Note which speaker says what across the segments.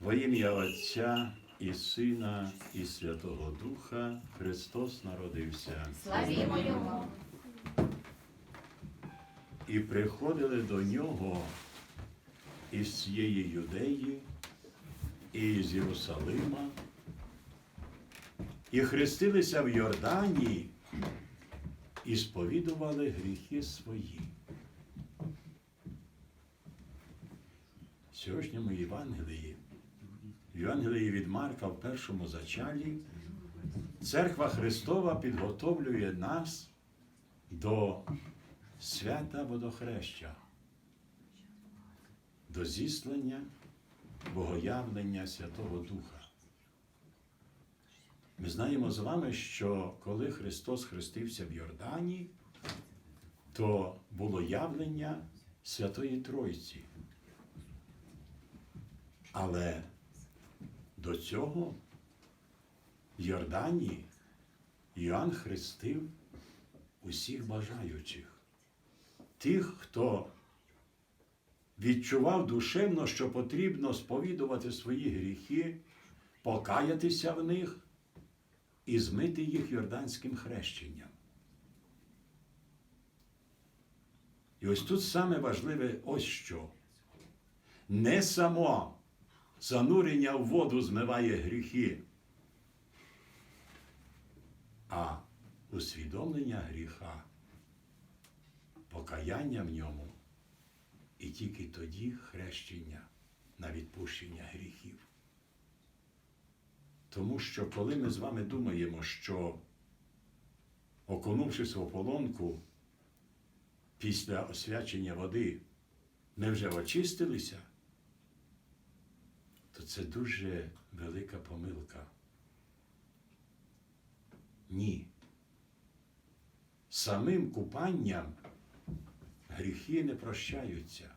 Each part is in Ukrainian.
Speaker 1: Во ім'я Отця і Сина, і Святого Духа Христос народився.
Speaker 2: Славімо Його!
Speaker 1: І приходили до нього із цієї юдеї, і з Єрусалима, і хрестилися в Йордані, і сповідували гріхи свої. В сьогоднішньому Євангелії, Євангелії від Марка в першому зачалі, Церква Христова підготовлює нас до свята водохреща, до зіслання, богоявлення Святого Духа. Ми знаємо з вами, що коли Христос хрестився в Йордані, то було явлення Святої Тройці. Але до цього в Йордані Іоанн хрестив усіх бажаючих, тих, хто відчував душевно, що потрібно сповідувати свої гріхи, покаятися в них і змити їх йорданським хрещенням. І ось тут саме важливе ось що. Не само занурення в воду змиває гріхи, а усвідомлення гріха, покаяння в ньому і тільки тоді хрещення на відпущення гріхів. Тому що коли ми з вами думаємо, що окунувшись в ополонку після освячення води, ми вже очистилися, це дуже велика помилка. Ні. Самим купанням гріхи не прощаються.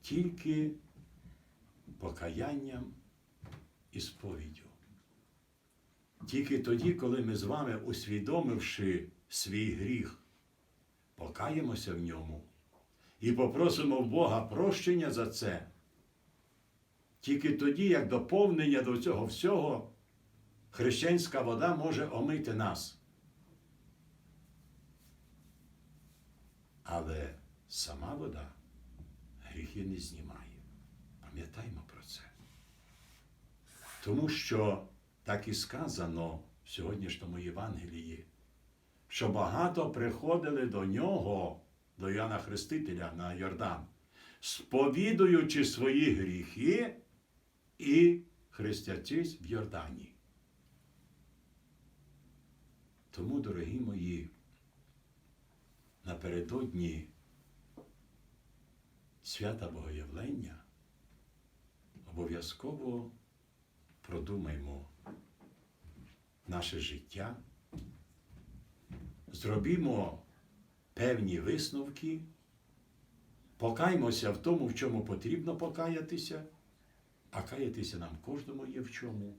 Speaker 1: Тільки покаянням і сповіддю. Тільки тоді, коли ми з вами, усвідомивши свій гріх, покаємося в ньому і попросимо Бога прощення за це. Тільки тоді, як доповнення до цього всього, хрещенська вода може омити нас. Але сама вода гріхи не знімає. Пам'ятаймо про це. Тому що так і сказано в сьогоднішньому Євангелії, що багато приходили до нього, до Іоанна Хрестителя на Йордан, сповідуючи свої гріхи і хрестячись в Йордані. Тому, дорогі мої, напередодні свята Богоявлення обов'язково продумаймо наше життя, зробімо певні висновки, покаймося в тому, в чому потрібно покаятися, а каятися нам кожному є в чому.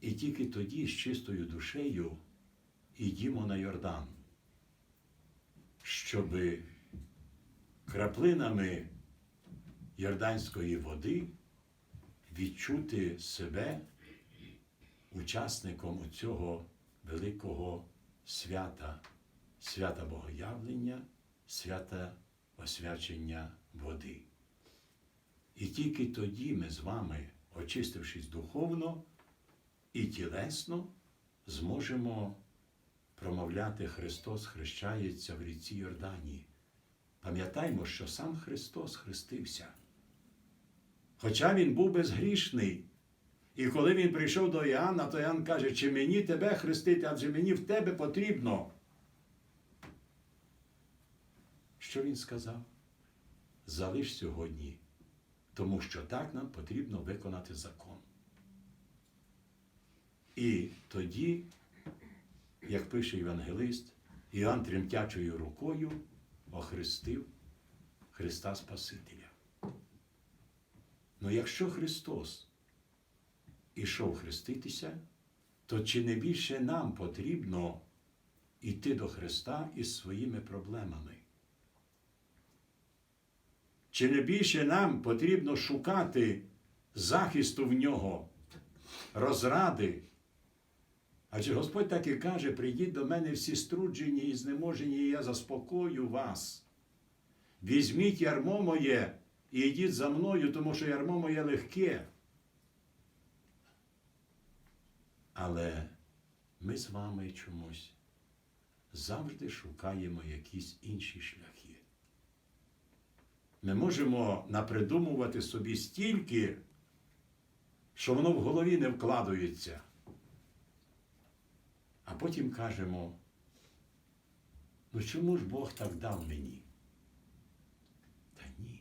Speaker 1: І тільки тоді з чистою душею йдімо на Йордан, щоби краплинами йорданської води відчути себе учасником цього великого свята, свята Богоявлення, свята освячення води. І тільки тоді ми з вами, очистившись духовно і тілесно, зможемо промовляти Христос хрещається в ріці Йорданії. Пам'ятаймо, що сам Христос хрестився. Хоча він був безгрішний. І коли він прийшов до Іоанна, то Іоанн каже, чи мені тебе хрестити, адже мені в тебе потрібно. Що він сказав? Залиш сьогодні, тому що так нам потрібно виконати закон. І тоді, як пише Євангелист, Іоанн тремтячою рукою охрестив Христа Спасителя. Ну якщо Христос ішов хреститися, то чи не більше нам потрібно йти до Христа із своїми проблемами? Чи не більше нам потрібно шукати захисту в нього, розради? Адже Господь так і каже: прийдіть до мене всі струджені і знеможені, і я заспокою вас. Візьміть ярмо моє і йдіть за мною, тому що ярмо моє легке. Але ми з вами чомусь завжди шукаємо якісь інші шляхи. Ми можемо напридумувати собі стільки, що воно в голові не вкладується. А потім кажемо, ну чому ж Бог так дав мені? Та ні.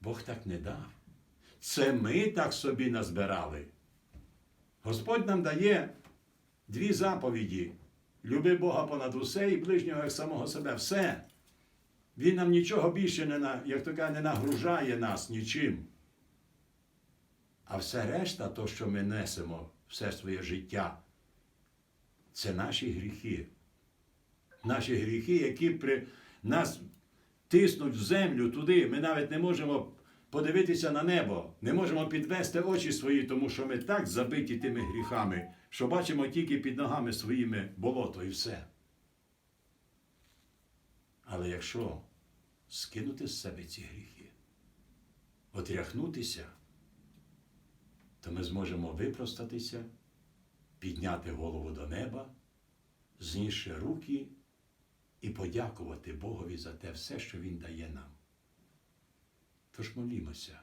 Speaker 1: Бог так не дав. Це ми так собі назбирали. Господь нам дає дві заповіді: люби Бога понад усе і ближнього як самого себе. Все. Він нам нічого більше не, як то каже, не нагружає нас нічим. А все решта, то, що ми несемо все своє життя, це наші гріхи. Наші гріхи, які при нас тиснуть в землю туди. Ми навіть не можемо подивитися на небо, не можемо підвести очі свої, тому що ми так забиті тими гріхами, що бачимо тільки під ногами своїми болото і все. Але якщо скинути з себе ці гріхи, отряхнутися, то ми зможемо випростатися, підняти голову до неба, знісши руки і подякувати Богові за те все, що Він дає нам. Тож молімося,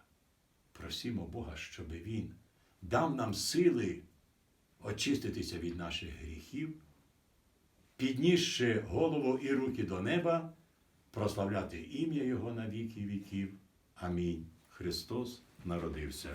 Speaker 1: просімо Бога, щоб Він дав нам сили очиститися від наших гріхів, піднісши голову і руки до неба, прославляти ім'я Його на віки віків. Амінь. Христос народився.